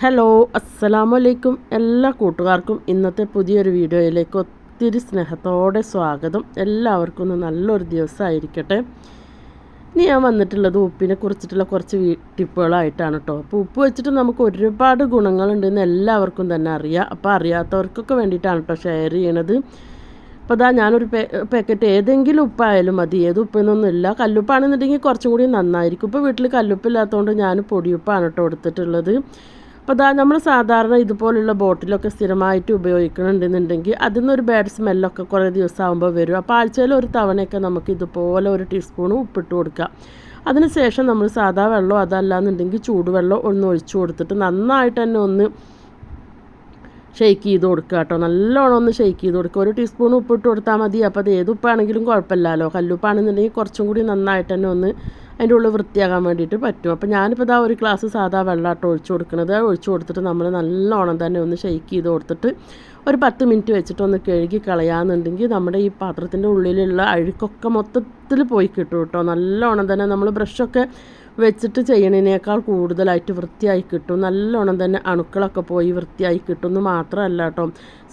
Hello അസ്സലാമു അലൈക്കും എല്ലാ കൂട്ടുകാർക്കും ഇന്നത്തെ പുതിയൊരു വീഡിയോയിലേക്ക് ഒത്തിരി സ്നേഹത്തോടെ സ്വാഗതം. എല്ലാവർക്കും ഒന്ന് നല്ലൊരു ദിവസമായിരിക്കട്ടെ. ഇനി ഞാൻ വന്നിട്ടുള്ളത് ഉപ്പിനെ കുറിച്ചിട്ടുള്ള കുറച്ച് ടിപ്പുകളായിട്ടാണ് കേട്ടോ അപ്പോൾ ഉപ്പ് വെച്ചിട്ട് നമുക്ക് ഒരുപാട് ഗുണങ്ങളുണ്ടെന്ന് എല്ലാവർക്കും തന്നെ അറിയാം. അപ്പോൾ അറിയാത്തവർക്കൊക്കെ വേണ്ടിയിട്ടാണ് കേട്ടോ ഷെയർ ചെയ്യണത്. അപ്പോൾ അതാ ഞാനൊരു പാക്കറ്റ് ഏതെങ്കിലും ഉപ്പായാലും മതി. ഏത് ഉപ്പെന്നൊന്നുമില്ല കല്ലുപ്പാണെന്നുണ്ടെങ്കിൽ കുറച്ചും കൂടി നന്നായിരിക്കും. ഇപ്പോൾ വീട്ടിൽ കല്ലുപ്പില്ലാത്തതുകൊണ്ട് ഞാൻ പൊടിയുപ്പാണ് കേട്ടോ എടുത്തിട്ടുള്ളത്. അപ്പോൾ അതാ നമ്മൾ സാധാരണ ഇതുപോലുള്ള ബോട്ടിലൊക്കെ സ്ഥിരമായിട്ട് ഉപയോഗിക്കണമെന്നുണ്ടെങ്കിൽ അതിൽ നിന്നൊരു ബാഡ് സ്മെല്ലൊക്കെ കുറേ ദിവസമാകുമ്പോൾ വരും. അപ്പോൾ ആഴ്ചയിൽ ഒരു തവണയൊക്കെ നമുക്ക് ഇതുപോലെ ഒരു ടീസ്പൂൺ ഉപ്പിട്ട് കൊടുക്കാം. അതിനുശേഷം നമ്മൾ സാധാ വെള്ളം അതല്ലാന്നുണ്ടെങ്കിൽ ചൂടുവെള്ളം ഒന്ന് ഒഴിച്ചു കൊടുത്തിട്ട് നന്നായിട്ട് തന്നെ ഒന്ന് ഷെയ്ക്ക് ചെയ്ത് കൊടുക്കുക കേട്ടോ. നല്ലോണം ഒന്ന് ഷെയ്ക്ക് ചെയ്ത് കൊടുക്കുക. ഒരു ടീസ്പൂൺ ഉപ്പിട്ട് കൊടുത്താൽ മതി. അപ്പോൾ അത് ഏത് ഉപ്പാണെങ്കിലും കുഴപ്പമില്ലല്ലോ. കല്ലുപ്പാണെന്നുണ്ടെങ്കിൽ കുറച്ചും കൂടി നന്നായിട്ട് തന്നെ ഒന്ന് അതിന്റെ ഉള്ളിൽ വൃത്തിയാകാൻ വേണ്ടിയിട്ട് പറ്റും. അപ്പോൾ ഞാനിപ്പോൾ ഇതാ ഒരു ഗ്ലാസ് സാധാ വെള്ളമായിട്ട് ഒഴിച്ചു കൊടുക്കുന്നത് ഒഴിച്ചു കൊടുത്തിട്ട് നമ്മൾ നല്ലോണം തന്നെ ഒന്ന് ഷെയ്ക്ക് ചെയ്ത് കൊടുത്തിട്ട് ഒരു പത്ത് മിനിറ്റ് വെച്ചിട്ട് ഒന്ന് കഴുകി കളയാന്നുണ്ടെങ്കിൽ നമ്മുടെ ഈ പാത്രത്തിന്റെ ഉള്ളിലുള്ള അഴുക്കൊക്കെ മൊത്തത്തിൽ പോയി കിട്ടും കേട്ടോ. നല്ലോണം തന്നെ നമ്മൾ ബ്രഷൊക്കെ വെച്ചിട്ട് ചെയ്യണതിനേക്കാൾ കൂടുതലായിട്ട് വൃത്തിയായി കിട്ടും. നല്ലോണം തന്നെ അണുക്കളൊക്കെ പോയി വൃത്തിയായി കിട്ടും എന്ന് മാത്രമല്ല കേട്ടോ.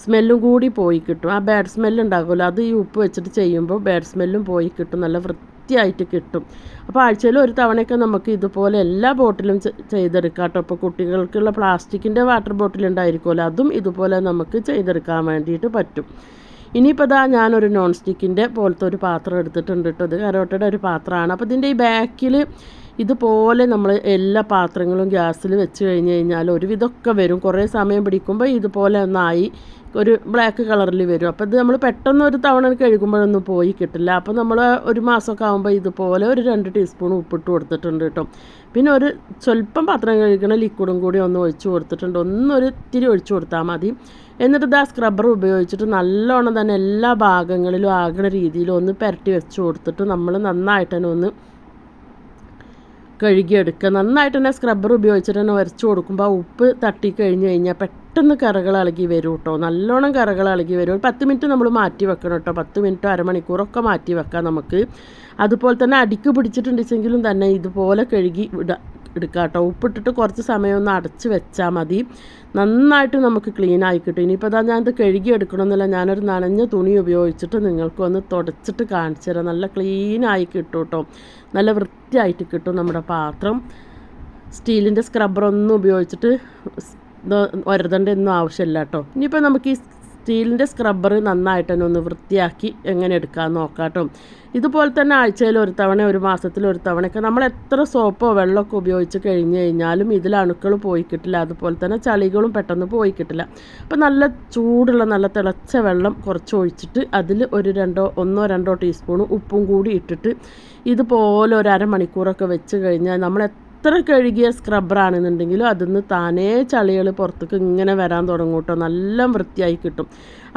സ്മെല്ലും കൂടി പോയി കിട്ടും. ആ ബാഡ് സ്മെല്ല് ഉണ്ടാകുമല്ലോ. അത് ഈ ഉപ്പ് വെച്ചിട്ട് ചെയ്യുമ്പോൾ ബാഡ് സ്മെല്ലും പോയി കിട്ടും. നല്ല വൃത്തിയായിട്ട് കിട്ടും. അപ്പോൾ ആഴ്ചയിൽ ഒരു തവണയൊക്കെ നമുക്ക് ഇതുപോലെ എല്ലാ ബോട്ടിലും ചെയ്തെടുക്കാം കേട്ടോ. അപ്പോൾ കുട്ടികൾക്കുള്ള പ്ലാസ്റ്റിക്കിന്റെ വാട്ടർ ബോട്ടിൽ ഉണ്ടായിരിക്കുമല്ലോ അതും ഇതുപോലെ നമുക്ക് ചെയ്തെടുക്കാൻ വേണ്ടിയിട്ട് പറ്റും. ഇനിയിപ്പോൾ ഇതാ ഞാനൊരു നോൺ സ്റ്റിക്കിന്റെ പോലത്തെ ഒരു പാത്രം എടുത്തിട്ടുണ്ട് കേട്ടോ. ഇത് കരോട്ടയുടെ ഒരു പാത്രമാണ്. അപ്പോൾ ഇതിന്റെ ഈ ബാക്കിൽ ഇതുപോലെ നമ്മൾ എല്ലാ പാത്രങ്ങളും ഗ്യാസിൽ വെച്ച് കഴിഞ്ഞ് കഴിഞ്ഞാൽ ഒരുവിധമൊക്കെ വരും. കുറേ സമയം പിടിക്കുമ്പോൾ ഇതുപോലെ ഒന്നായി ഒരു ബ്ലാക്ക് കളറിൽ വരും. അപ്പോൾ ഇത് നമ്മൾ പെട്ടെന്ന് ഒരു തവണ കഴുകുമ്പോഴൊന്നും പോയി കിട്ടില്ല. അപ്പോൾ നമ്മൾ ഒരു മാസമൊക്കെ ആകുമ്പോൾ ഇതുപോലെ ഒരു രണ്ട് ടീസ്പൂൺ ഉപ്പിട്ട് കൊടുത്തിട്ടുണ്ട് കേട്ടോ. പിന്നെ ഒരു സ്വല്പം പാത്രം കഴുകണ ലിക്വിഡും കൂടി ഒന്ന് ഒഴിച്ചു കൊടുത്തിട്ടുണ്ട്. ഒന്നൊരു ഇത്തിരി ഒഴിച്ചു കൊടുത്താൽ മതി. എന്നിട്ട് ഇത് ആ സ്ക്രബ്ബർ ഉപയോഗിച്ചിട്ട് നല്ലോണം തന്നെ എല്ലാ ഭാഗങ്ങളിലും ആകുന്ന രീതിയിൽ ഒന്ന് പുരട്ടി വെച്ച് കൊടുത്തിട്ട് നമ്മൾ നന്നായിട്ട് തന്നെ ഒന്ന് കഴുകിയെടുക്കുക. നന്നായിട്ട് തന്നെ സ്ക്രബ്ബർ ഉപയോഗിച്ചിട്ട് തന്നെ ഉരച്ച് കൊടുക്കുമ്പോൾ ഉപ്പ് തട്ടി കഴിഞ്ഞ് കഴിഞ്ഞാൽ പെട്ടെന്ന് കറകൾ ഇളകി വരും കേട്ടോ നല്ലോണം കറകൾ ഇളകി വരും. ഒരു പത്ത് മിനിറ്റ് നമ്മൾ മാറ്റി വെക്കണം കേട്ടോ പത്ത് മിനിറ്റോ അരമണിക്കൂറൊക്കെ മാറ്റി വെക്കാം നമുക്ക്. അതുപോലെ തന്നെ അടിക്ക് പിടിച്ചിട്ടുണ്ടെങ്കിലും തന്നെ ഇതുപോലെ കഴുകി വിടുക എടുക്കുക കേട്ടോ ഉപ്പിട്ടിട്ട് കുറച്ച് സമയം ഒന്ന് അടച്ച് വെച്ചാൽ മതി. നന്നായിട്ട് നമുക്ക് ക്ലീൻ ആയി കിട്ടും ഇനിയിപ്പോൾ അതാ ഞാനിത് കഴുകി എടുക്കണമെന്നില്ല. ഞാനൊരു നനഞ്ഞ തുണി ഉപയോഗിച്ചിട്ട് നിങ്ങൾക്കൊന്ന് തുടച്ചിട്ട് കാണിച്ചു തരാം. നല്ല ക്ലീൻ ആയി കിട്ടും കേട്ടോ നല്ല വൃത്തിയായിട്ട് കിട്ടും നമ്മുടെ പാത്രം. സ്റ്റീലിന്റെ സ്ക്രബ്ബറൊന്നും ഉപയോഗിച്ചിട്ട് ഒരതണ്ട ഒന്നും ആവശ്യമില്ല കേട്ടോ ഇനിയിപ്പോൾ നമുക്ക് ഈ സ്റ്റീലിന്റെ സ്ക്രബ്ബർ നന്നായിട്ട് തന്നെ ഒന്ന് വൃത്തിയാക്കി എങ്ങനെ എടുക്കാൻ നോക്കാട്ടോ. കേട്ടോ ഇതുപോലെ തന്നെ ആഴ്ചയിൽ ഒരു തവണ ഒരു മാസത്തിൽ ഒരു തവണയൊക്കെ നമ്മൾ എത്ര സോപ്പോ വെള്ളമൊക്കെ ഉപയോഗിച്ച് കഴിഞ്ഞ് കഴിഞ്ഞാലും ഇതിൽ അണുക്കൾ പോയി കിട്ടില്ല. അതുപോലെ തന്നെ ചളികളും പെട്ടെന്ന് പോയി കിട്ടില്ല. അപ്പോൾ നല്ല ചൂടുള്ള നല്ല തിളച്ച വെള്ളം കുറച്ച് ഒഴിച്ചിട്ട് അതിൽ ഒരു രണ്ടോ ഒന്നോ രണ്ടോ ടീസ്പൂൺ ഉപ്പും കൂടി ഇട്ടിട്ട് ഇതുപോലെ ഒരു അരമണിക്കൂറൊക്കെ വെച്ച് കഴിഞ്ഞാൽ നമ്മൾ എത്ര കഴുകിയ സ്ക്രബ്ബറാണെന്നുണ്ടെങ്കിലും അതിൽ താനേ ചളികൾ പുറത്തേക്ക് ഇങ്ങനെ വരാൻ തുടങ്ങും കേട്ടോ. നല്ല വൃത്തിയായി കിട്ടും.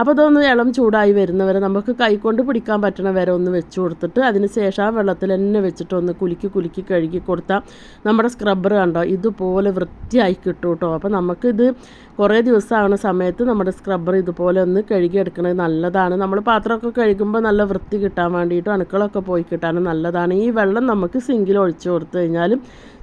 അപ്പോൾ അതൊന്ന് ഇളം ചൂടായി വരുന്നവരെ നമുക്ക് കൈകൊണ്ട് പിടിക്കാൻ പറ്റണ വരെ ഒന്ന് വെച്ച് കൊടുത്തിട്ട് അതിന് ശേഷം ആ വെള്ളത്തിൽ തന്നെ വെച്ചിട്ട് ഒന്ന് കുലുക്കി കുലുക്കി കഴുകി കൊടുത്താൽ നമ്മുടെ സ്ക്രബ്ബർ കണ്ടോ? ഇതുപോലെ വൃത്തിയായി കിട്ടും കേട്ടോ. അപ്പോൾ നമുക്കിത് കുറേ ദിവസമാകുന്ന സമയത്ത് നമ്മുടെ സ്ക്രബ്ബർ ഇതുപോലെ ഒന്ന് കഴുകിയെടുക്കുന്നത് നല്ലതാണ്. നമ്മൾ പാത്രമൊക്കെ കഴുകുമ്പോൾ നല്ല വൃത്തി കിട്ടാൻ വേണ്ടിയിട്ടും അണുക്കളൊക്കെ പോയി കിട്ടാനും നല്ലതാണ്. ഈ വെള്ളം നമുക്ക് സിങ്കിൽ ഒഴിച്ചു കൊടുത്തു കഴിഞ്ഞാലും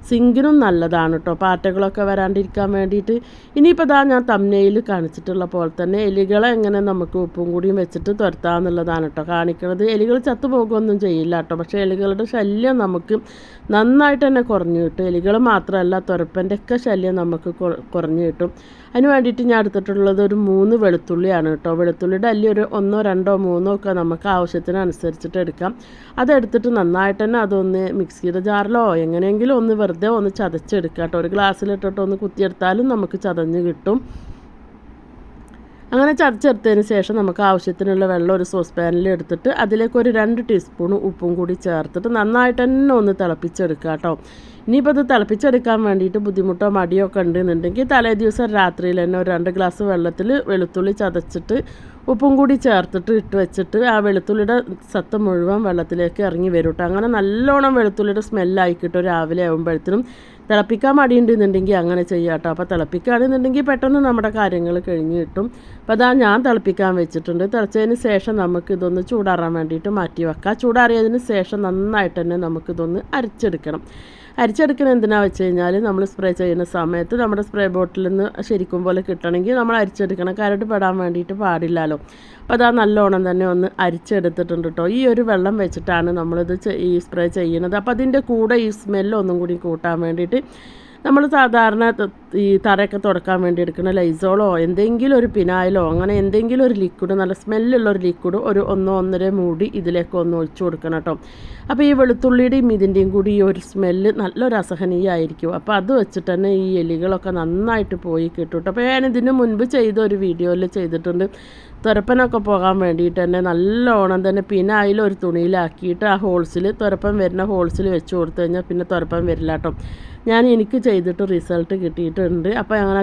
സിങ്കിനും നല്ലതാണ് കേട്ടോ പാറ്റകളൊക്കെ വരാണ്ടിരിക്കാൻ വേണ്ടിയിട്ട്. ഇനിയിപ്പോൾ ഇതാ ഞാൻ തമ്മയിൽ കാണിച്ചിട്ടുള്ള പോലെ തന്നെ എലികളെ എങ്ങനെ നമുക്ക് ഉപ്പും കൂടിയും വെച്ചിട്ട് തുരത്താമെന്നുള്ളതാണ് കേട്ടോ കാണിക്കുന്നത് എലികൾ ചത്തുപോകുകയൊന്നും ചെയ്യില്ല കേട്ടോ പക്ഷേ എലികളുടെ ശല്യം നമുക്ക് നന്നായിട്ട് തന്നെ കുറഞ്ഞു കിട്ടും. എലികൾ മാത്രമല്ല തുരപ്പന്റെ ഒക്കെ ശല്യം നമുക്ക് കുറഞ്ഞു കിട്ടും. അതിന് വേണ്ടിയിട്ട് ഞാൻ എടുത്തിട്ടുള്ളത് ഒരു മൂന്ന് വെളുത്തുള്ളിയാണ് കേട്ടോ. വെളുത്തുള്ളിയുടെ അല്ലി ഒരു ഒന്നോ രണ്ടോ മൂന്നോ ഒക്കെ നമുക്ക് ആവശ്യത്തിനനുസരിച്ചിട്ട് എടുക്കാം. അതെടുത്തിട്ട് നന്നായിട്ട് തന്നെ അതൊന്ന് മിക്സിയുടെ ജാറിലോ എങ്ങനെയെങ്കിലും ഒന്ന് വെറുതെ ഒന്ന് ചതച്ചെടുക്കാം കേട്ടോ. ഒരു ഗ്ലാസ്സിലിട്ടിട്ട് ഒന്ന് കുത്തിയെടുത്താലും നമുക്ക് ചതഞ്ഞ് കിട്ടും. അങ്ങനെ ചതച്ചെടുത്തതിന് ശേഷം നമുക്ക് ആവശ്യത്തിനുള്ള വെള്ളം ഒരു സോസ് പാനിൽ എടുത്തിട്ട് അതിലേക്ക് ഒരു രണ്ട് ടീസ്പൂൺ ഉപ്പും കൂടി ചേർത്തിട്ട് നന്നായിട്ട് തന്നെ ഒന്ന് തിളപ്പിച്ചെടുക്കുക കേട്ടോ. ഇനിയിപ്പോൾ ഇത് തിളപ്പിച്ചെടുക്കാൻ വേണ്ടിയിട്ട് ബുദ്ധിമുട്ടോ മടിയോ ഒക്കെ ഉണ്ടെന്നുണ്ടെങ്കിൽ തലേ ദിവസം രാത്രിയിൽ തന്നെ ഒരു രണ്ട് ഗ്ലാസ് വെള്ളത്തിൽ വെളുത്തുള്ളി ചതച്ചിട്ട് ഉപ്പും കൂടി ചേർത്തിട്ട് ഇട്ട് വെച്ചിട്ട് ആ വെളുത്തുള്ളിയുടെ സത്ത് മുഴുവൻ വെള്ളത്തിലേക്ക് ഇറങ്ങി വരും കേട്ടോ. അങ്ങനെ നല്ലോണം വെളുത്തുള്ളിയുടെ സ്മെല്ലായിക്കിട്ടോ കിട്ടും രാവിലെ ആകുമ്പോഴത്തേനും തിളപ്പിക്കാൻ മടിയുണ്ടെന്നുണ്ടെങ്കിൽ അങ്ങനെ ചെയ്യാം കേട്ടോ അപ്പോൾ തിളപ്പിക്കുകയാണെന്നുണ്ടെങ്കിൽ പെട്ടെന്ന് നമ്മുടെ കാര്യങ്ങൾ കഴിഞ്ഞ് കിട്ടും. അപ്പോൾ അതാ ഞാൻ തിളപ്പിക്കാൻ വെച്ചിട്ടുണ്ട്. തിളച്ചതിന് ശേഷം നമുക്ക് ഇതൊന്ന് ചൂടാറാൻ വേണ്ടിയിട്ട് മാറ്റി വെക്കാം. ചൂടാറിയതിന് ശേഷം നന്നായിട്ട് തന്നെ നമുക്കിതൊന്ന് അരച്ചെടുക്കണം. അരിച്ചെടുക്കുന്നത് എന്തിനാ വെച്ച് കഴിഞ്ഞാൽ നമ്മൾ സ്പ്രേ ചെയ്യുന്ന സമയത്ത് നമ്മുടെ സ്പ്രേ ബോട്ടിൽ നിന്ന് ശരിക്കും പോലെ കിട്ടണമെങ്കിൽ നമ്മൾ അരിച്ചെടുക്കണം. കരട് പെടാൻ വേണ്ടിയിട്ട് പാടില്ലല്ലോ അപ്പോൾ അതാ നല്ലോണം തന്നെ ഒന്ന് അരിച്ചെടുത്തിട്ടുണ്ട് കേട്ടോ ഈ ഒരു വെള്ളം വെച്ചിട്ടാണ് നമ്മളിത് ഈ സ്പ്രേ ചെയ്യുന്നത്. അപ്പോൾ അതിന്റെ കൂടെ ഈ സ്മെല്ല് ഒന്നും കൂടി കൂട്ടാൻ വേണ്ടിയിട്ട് നമ്മൾ സാധാരണ ഈ തറയൊക്കെ തുടക്കാൻ വേണ്ടി എടുക്കുന്ന ലൈസോളോ എന്തെങ്കിലും ഒരു പിനായിലോ അങ്ങനെ എന്തെങ്കിലും ഒരു ലിക്വിഡ് നല്ല സ്മെല്ലുള്ള ഒരു ലിക്വിഡ് ഒരു ഒന്നോ ഒന്നര മൂടി ഇതിലേക്ക് ഒന്ന് ഒഴിച്ചു കൊടുക്കണം കേട്ടോ. അപ്പോൾ ഈ വെളുത്തുള്ളിയുടെയും ഇതിന്റെയും കൂടി ഈ ഒരു സ്മെല്ല് നല്ലൊരു അസഹനീയമായിരിക്കും അപ്പോൾ അത് വെച്ചിട്ട് തന്നെ ഈ എലികളൊക്കെ നന്നായിട്ട് പോയി കിട്ടും അപ്പോൾ ഞാൻ ഇതിന് മുൻപ് ചെയ്ത ഒരു വീഡിയോയിൽ ചെയ്തിട്ടുണ്ട്. തുരപ്പനൊക്കെ പോകാൻ വേണ്ടിയിട്ട് തന്നെ നല്ലോണം തന്നെ പിന്നെ അതിലൊരു തുണിയിലാക്കിയിട്ട് ആ ഹോൾസിൽ തുരപ്പൻ വരുന്ന ഹോൾസിൽ വെച്ച് കൊടുത്തു കഴിഞ്ഞാൽ പിന്നെ തുരപ്പൻ വരില്ല കേട്ടോ. ഞാൻ എനിക്ക് ചെയ്തിട്ട് റിസൾട്ട് കിട്ടിയിട്ടുണ്ട്. അപ്പോൾ അങ്ങനെ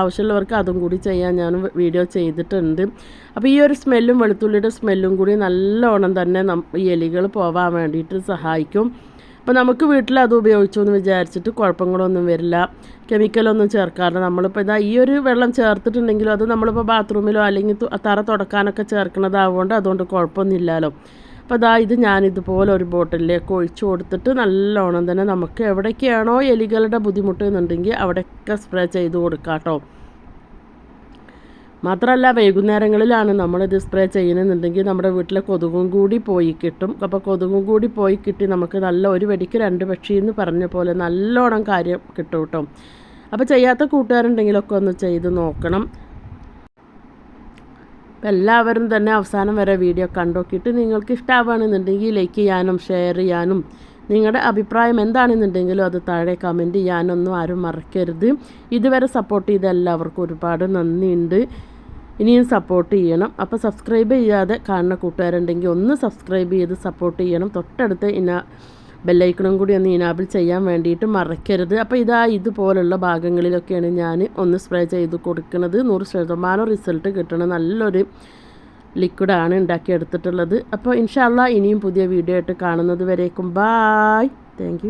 ആവശ്യമുള്ളവർക്ക് അതും കൂടി ചെയ്യാൻ ഞാൻ വീഡിയോ ചെയ്തിട്ടുണ്ട്. അപ്പോൾ ഈ ഒരു സ്മെല്ലും വെളുത്തുള്ളിയുടെ സ്മെല്ലും കൂടി നല്ലോണം തന്നെ ഈ എലികൾ പോവാൻ വേണ്ടിയിട്ട് സഹായിക്കും. അപ്പോൾ നമുക്ക് വീട്ടിൽ അത് ഉപയോഗിച്ചു എന്ന് വിചാരിച്ചിട്ട് കുഴപ്പങ്ങളൊന്നും വരില്ല. കെമിക്കലൊന്നും ചേർക്കാറില്ല. നമ്മളിപ്പോൾ ഇതാ ഈ ഒരു വെള്ളം ചേർത്തിട്ടുണ്ടെങ്കിലും അത് നമ്മളിപ്പോൾ ബാത്റൂമിലോ അല്ലെങ്കിൽ തറ തുടക്കാനൊക്കെ ചേർക്കുന്നതാവുകൊണ്ട് അതുകൊണ്ട് കുഴപ്പമൊന്നുമില്ലല്ലോ. അപ്പോൾ അതാ ഇത് ഞാനിതുപോലെ ഒരു ബോട്ടിലേക്ക് ഒഴിച്ചു കൊടുത്തിട്ട് നല്ലോണം തന്നെ നമുക്ക് എവിടേക്കാണോ എലികളുടെ ബുദ്ധിമുട്ട് എന്നുണ്ടെങ്കിൽ അവിടെയൊക്കെ സ്പ്രേ ചെയ്ത് കൊടുക്കാം കേട്ടോ മാത്രമല്ല വൈകുന്നേരങ്ങളിലാണ് നമ്മളിത് സ്പ്രേ ചെയ്യുന്നതെന്നുണ്ടെങ്കിൽ നമ്മുടെ വീട്ടിലെ കൊതുകും കൂടി പോയി കിട്ടും. അപ്പോൾ കൊതുകും കൂടി പോയി കിട്ടി നമുക്ക് നല്ല ഒരു വെടിക്ക് രണ്ട് പക്ഷി എന്ന് പറഞ്ഞ പോലെ നല്ലോണം കാര്യം കിട്ടും കേട്ടോ. അപ്പോൾ ചെയ്യാത്ത കൂട്ടുകാരുണ്ടെങ്കിലൊക്കെ ഒന്ന് ചെയ്ത് നോക്കണം. അപ്പോൾ എല്ലാവരും തന്നെ അവസാനം വരെ വീഡിയോ കണ്ടോക്കിയിട്ട് നിങ്ങൾക്ക് ഇഷ്ടമാവുകയാണെന്നുണ്ടെങ്കിൽ ലൈക്ക് ചെയ്യാനും ഷെയർ ചെയ്യാനും നിങ്ങളുടെ അഭിപ്രായം എന്താണെന്നുണ്ടെങ്കിലും അത് താഴെ കമന്റ് ചെയ്യാനൊന്നും ആരും മറക്കരുത്. ഇതുവരെ സപ്പോർട്ട് ചെയ്ത എല്ലാവർക്കും ഒരുപാട് നന്ദിയുണ്ട്. ഇനിയും സപ്പോർട്ട് ചെയ്യണം. അപ്പോൾ സബ്സ്ക്രൈബ് ചെയ്യാതെ കാണുന്ന കൂട്ടുകാരുണ്ടെങ്കിൽ ഒന്ന് സബ്സ്ക്രൈബ് ചെയ്ത് സപ്പോർട്ട് ചെയ്യണം. തൊട്ടടുത്ത് ഇന ബെല്ലൈക്കണും കൂടി ഒന്ന് ഇനാബിൾ ചെയ്യാൻ വേണ്ടിയിട്ട് മറക്കരുത് അപ്പോൾ ഇതാ ഇതുപോലുള്ള ഭാഗങ്ങളിലൊക്കെയാണ് ഞാൻ ഒന്ന് സ്പ്രേ ചെയ്ത് കൊടുക്കുന്നത് നൂറ് ശതമാനം റിസൾട്ട് കിട്ടണ നല്ലൊരു ലിക്വിഡാണ് ഉണ്ടാക്കിയെടുത്തിട്ടുള്ളത്. അപ്പോൾ ഇൻഷാല്ല ഇനിയും പുതിയ വീഡിയോ ആയിട്ട് കാണുന്നത് വരേക്കും. Bye thank